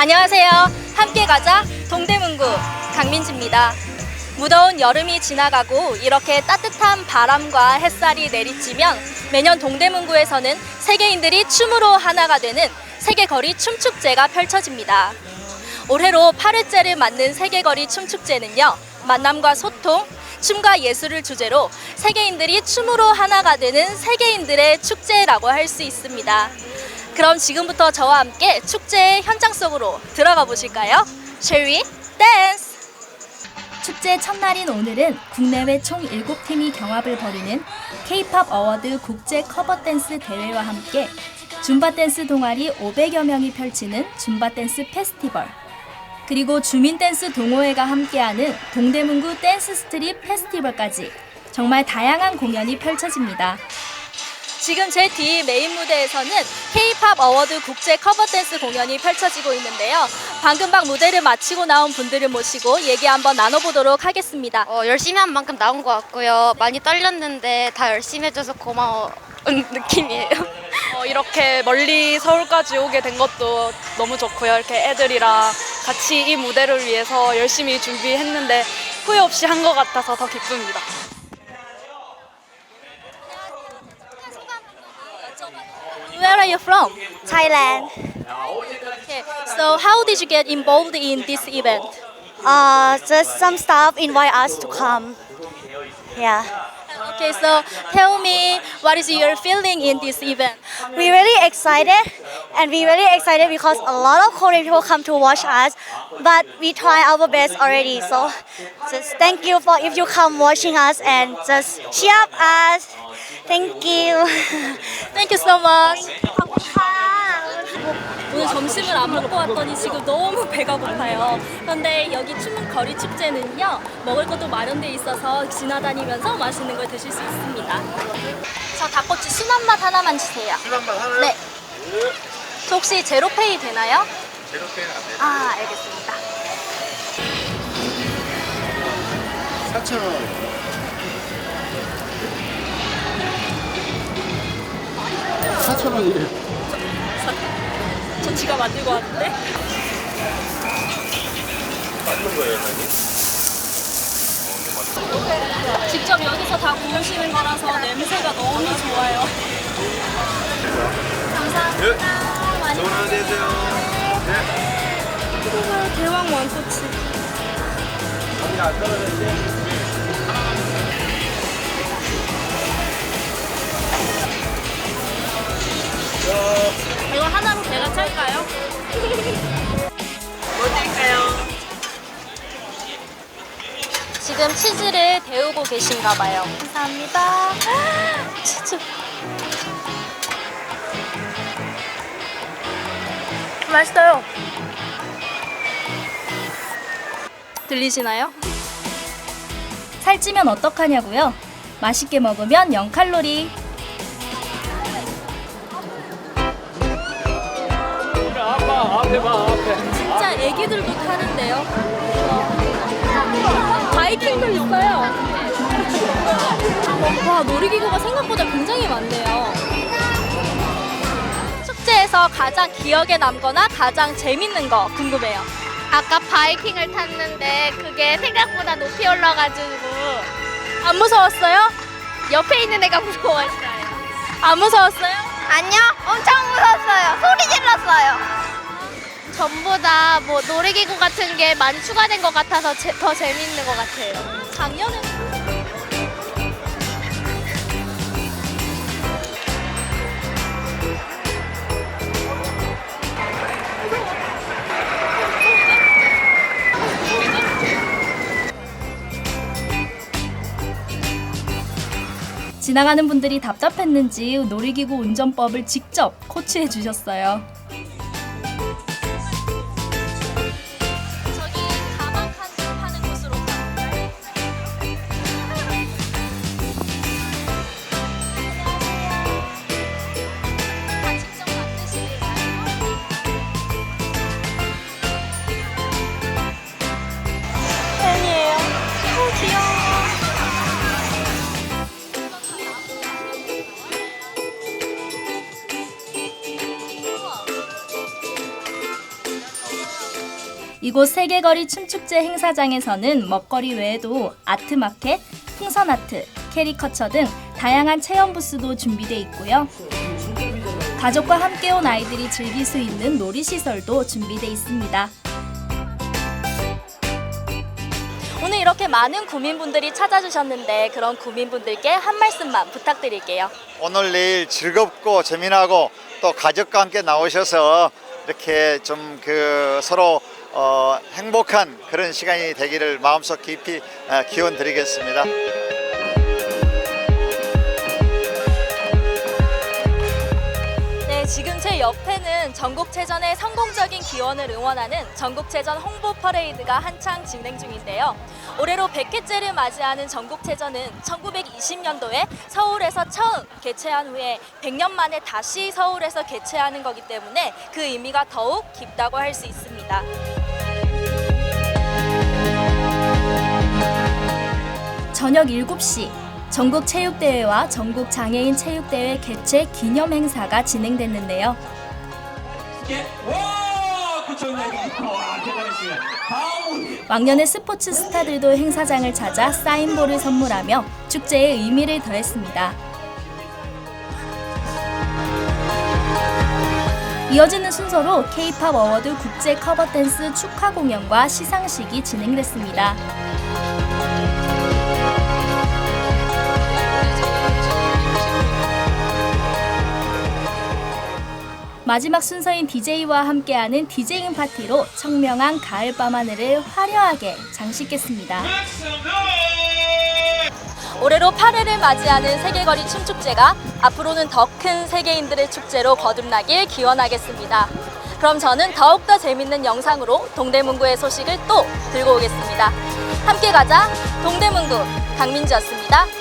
안녕하세요. 함께 가자 동대문구 강민지입니다. 무더운 여름이 지나가고 이렇게 따뜻한 바람과 햇살이 내리치면 매년 동대문구에서는 세계인들이 춤으로 하나가 되는 세계거리 춤축제가 펼쳐집니다. 올해로 8회째를 맞는 세계거리 춤축제는요. 만남과 소통, 춤과 예술을 주제로 세계인들이 춤으로 하나가 되는 세계인들의 축제라고 할 수 있습니다. 그럼 지금부터 저와 함께 축제의 현장 속으로 들어가 보실까요? Shall we dance? 축제 첫날인 오늘은 국내외 총 7팀이 경합을 벌이는 K-팝 어워드 국제 커버 댄스 대회와 함께 줌바 댄스 동아리 500여 명이 펼치는 줌바 댄스 페스티벌 그리고 주민 댄스 동호회가 함께하는 동대문구 댄스 스트릿 페스티벌까지 정말 다양한 공연이 펼쳐집니다. 지금 제 뒤 메인 무대에서는 K-팝 어워드 국제 커버 댄스 공연이 펼쳐지고 있는데요. 방금 막 무대를 마치고 나온 분들을 모시고 얘기 한번 나눠보도록 하겠습니다. 어, 열심히 한 만큼 나온 것 같고요. 많이 떨렸는데 다 열심히 해줘서 고마운 느낌이에요. 어, 이렇게 멀리 서울까지 오게 된 것도 너무 좋고요. 이렇게 애들이랑 같이 이 무대를 위해서 열심히 준비했는데 후회 없이 한 것 같아서 더 기쁩니다. Where are you from? Thailand. Okay. So how did you get involved in this event? Uh, just some staff invite us to come. Yeah. Okay, so tell me what is your feeling in this event? We're really excited and we're really excited because a lot of Korean people come to watch us, but we try our best already. So just thank you for if you come watching us and just cheer up us. Thank you. Thank you so much. 오늘 점심을 안 먹고 왔더니 지금 너무 배가 고파요. 그런데 여기 춤은 거리 축제는요 먹을 것도 마련돼 있어서 지나다니면서 맛있는 걸 드실 수 있습니다. 저 닭꼬치 순한 맛 하나만 주세요. 순한 맛 하나요? 네. 저 혹시 제로페이 되나요? 제로페이는 안 돼요. 아 알겠습니다. 4,000원. 4,000원이에요. 저 지갑 안 들고 왔는데. 맞는 거예요, 사장님? 직접 여기서 다 구우시는 거라서 냄새가 하루 되세요. 먹어요. 대왕 왕꼬치. 거기 안 떨어졌지? 이거 하나로 배가 찰까요? 뭐 드릴까요? 지금 치즈를 데우고 계신가 봐요. 감사합니다. 치즈. 맛있어요. 들리시나요? 살찌면 어떡하냐고요? 맛있게 먹으면 0칼로리. 진짜 애기들도 타는데요. 바이킹도 있어요. 와, 놀이기구가 생각보다 굉장히 많네요. 축제에서 가장 기억에 남거나 가장 재밌는 거 궁금해요. 아까 바이킹을 탔는데 그게 생각보다 높이 올라가지고 안 무서웠어요? 옆에 있는 애가 무서웠어요. 안 무서웠어요? 아니요, 엄청 무서웠어요. 소리 질렀어요. 전보다 뭐 놀이기구 같은 게 많이 추가된 것 같아서 제- 더 재밌는 것 같아요. 작년에 지나가는 분들이 답답했는지 놀이기구 운전법을 직접 코치해 주셨어요. 이곳 세계거리 춤축제 행사장에서는 먹거리 외에도 아트마켓, 풍선아트, 캐리커처 등 다양한 체험 부스도 준비돼 있고요. 가족과 함께 온 아이들이 즐길 수 있는 놀이시설도 준비돼 있습니다. 오늘 이렇게 많은 구민분들이 찾아주셨는데 그런 구민분들께 한 말씀만 부탁드릴게요. 오늘 내일 즐겁고 재미나고 또 가족과 함께 나오셔서 이렇게 좀 그 서로 어, 행복한 그런 시간이 되기를 마음속 깊이 어, 기원 드리겠습니다. 네, 지금 제 옆에는 전국체전의 성공적인 기원을 응원하는 전국체전 홍보 퍼레이드가 한창 진행 중인데요. 올해로 100회째를 맞이하는 전국체전은 1920년도에 서울에서 처음 개최한 후에 100년 만에 다시 서울에서 개최하는 거기 때문에 그 의미가 더욱 깊다고 할 수 있습니다. 저녁 7시 전국 체육대회와 전국 장애인 체육대회 개최 기념 행사가 진행됐는데요. 왕년의 스포츠 스타들도 행사장을 찾아 사인볼을 선물하며 축제에 의미를 더했습니다. 이어지는 순서로 K-팝 어워드 국제 커버 댄스 축하 공연과 시상식이 진행됐습니다. 마지막 순서인 DJ와 함께하는 DJing 파티로 청명한 가을 밤 하늘을 화려하게 장식했습니다. 올해로 8회를 맞이하는 세계거리 춤축제가 앞으로는 더 큰 세계인들의 축제로 거듭나길 기원하겠습니다. 그럼 저는 더욱더 재밌는 영상으로 동대문구의 소식을 또 들고 오겠습니다. 함께 가자 동대문구 강민지였습니다.